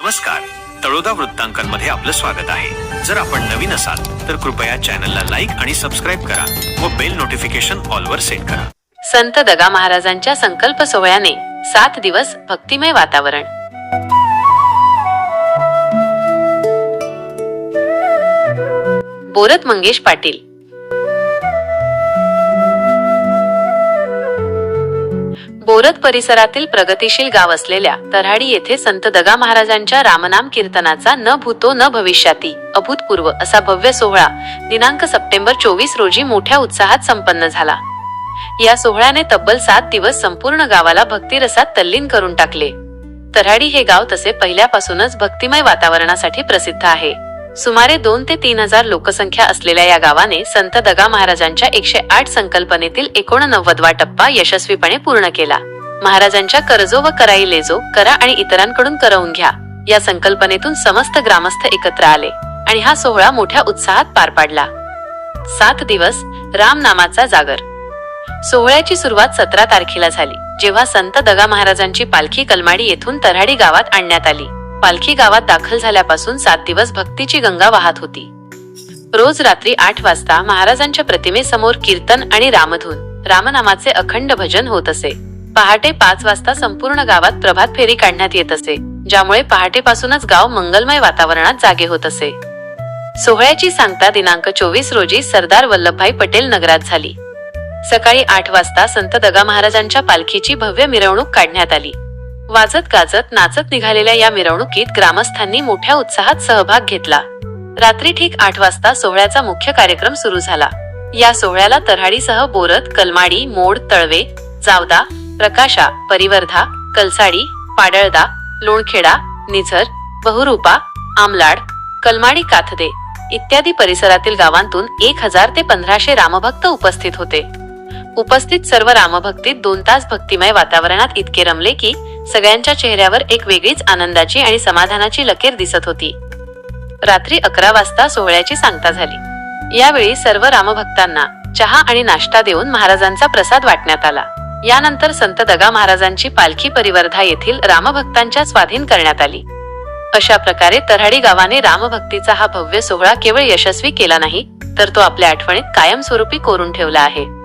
नमस्कार. तळोदा वृत्तांकनमध्ये आपलं स्वागत आहे. जर आपण नवीन असाल तर कृपया चॅनलला लाईक आणि सबस्क्राईब करा व बेल नोटिफिकेशन ऑलवर सेट करा. संत दगा महाराजांच्या संकल्प सोहळ्याने सात दिवस भक्तिमय वातावरण. बोरत मंगेश पाटील बोरत परिसरातील प्रगतीशील गाव असलेल्या तऱ्हाडी येथे संत दगा महाराजांच्या रामनाम कीर्तनाचा न भूतो न भविष्याती अभूतपूर्व असा भव्य सोहळा दिनांक सप्टेंबर चोवीस रोजी मोठ्या उत्साहात संपन्न झाला. या सोहळ्याने तब्बल सात दिवस संपूर्ण गावाला भक्तिरसात तल्लीन करून टाकले. तऱ्हाडी हे गाव तसे पहिल्यापासूनच भक्तिमय वातावरणासाठी प्रसिद्ध आहे. सुमारे दोन ते तीन हजार लोकसंख्या असलेल्या या गावाने संत दगा महाराजांच्या एकशे आठ संकल्पनेतील एकोणनव्वदवा टप्पा यशस्वीपणे पूर्ण केला. महाराजांच्या करजो व कराई लेजो करा आणि इतरांकडून करवून घ्या. या संकल्पनेतून समस्त ग्रामस्थ एकत्र आले आणि हा सोहळा मोठ्या उत्साहात पार पाडला. सात दिवस राम नामाचा जागर. सोहळ्याची सुरुवात सतरा तारखेला झाली जेव्हा संत दगा महाराजांची पालखी कलमाडी येथून तऱ्हाडी गावात आणण्यात आली. पालखी गावात दाखल झाल्यापासून सात दिवस भक्तीची गंगा वाहत होती. रोज रात्री आठ वाजता महाराजांच्या प्रतिमेसमोर कीर्तन आणि रामधून रामनामाचे अखंड भजन होत असे. पहाटे पाच वाजता संपूर्ण गावात प्रभात फेरी काढण्यात येत असे ज्यामुळे पहाटेपासूनच गाव मंगलमय वातावरणात जागे होत असे. सोहळ्याची सांगता दिनांक चोवीस रोजी सरदार वल्लभभाई पटेल नगरात झाली. सकाळी आठ वाजता संत दगा महाराजांच्या पालखीची भव्य मिरवणूक काढण्यात आली. वाजत गाजत नाचत निघालेल्या या मिरवणुकीत ग्रामस्थांनी मोठ्या उत्साहात सहभाग घेतला. रात्री ठीक आठ वाजता सोहळ्याचा मुख्य कार्यक्रम सुरू झाला. या सोहळ्याला तऱ्हाडीसह बोरत कलमाडी मोड तळवे जावदा प्रकाशा परिवर्धा कलसाडी पाडळदा लोणखेडा निझर बहुरूपा आमलाड कलमाडी काथदे इत्यादी परिसरातील गावांतून एक हजार ते पंधराशे रामभक्त उपस्थित होते. उपस्थित सर्व रामभक्तीत दोन तास भक्तिमय वातावरणात इतके रमले की सगळ्यांच्या चेहऱ्यावर एक वेगळीच आनंदाची आणि समाधानाची लकेर दिसत होती. रात्री अकरा वाजता सोहळ्याची सांगता झाली. यावेळी सर्व रामभक्तांना चहा आणि नाश्ता देऊन महाराजांचा प्रसाद वाटण्यात आला. यानंतर संत दगा महाराजांची पालखी परिवर्धा येथील रामभक्तांच्या स्वाधीन करण्यात आली. अशा प्रकारे तऱ्हाडी गावाने रामभक्तीचा हा भव्य सोहळा केवळ यशस्वी केला नाही तर तो आपल्या आठवणीत कायमस्वरूपी कोरून ठेवला आहे.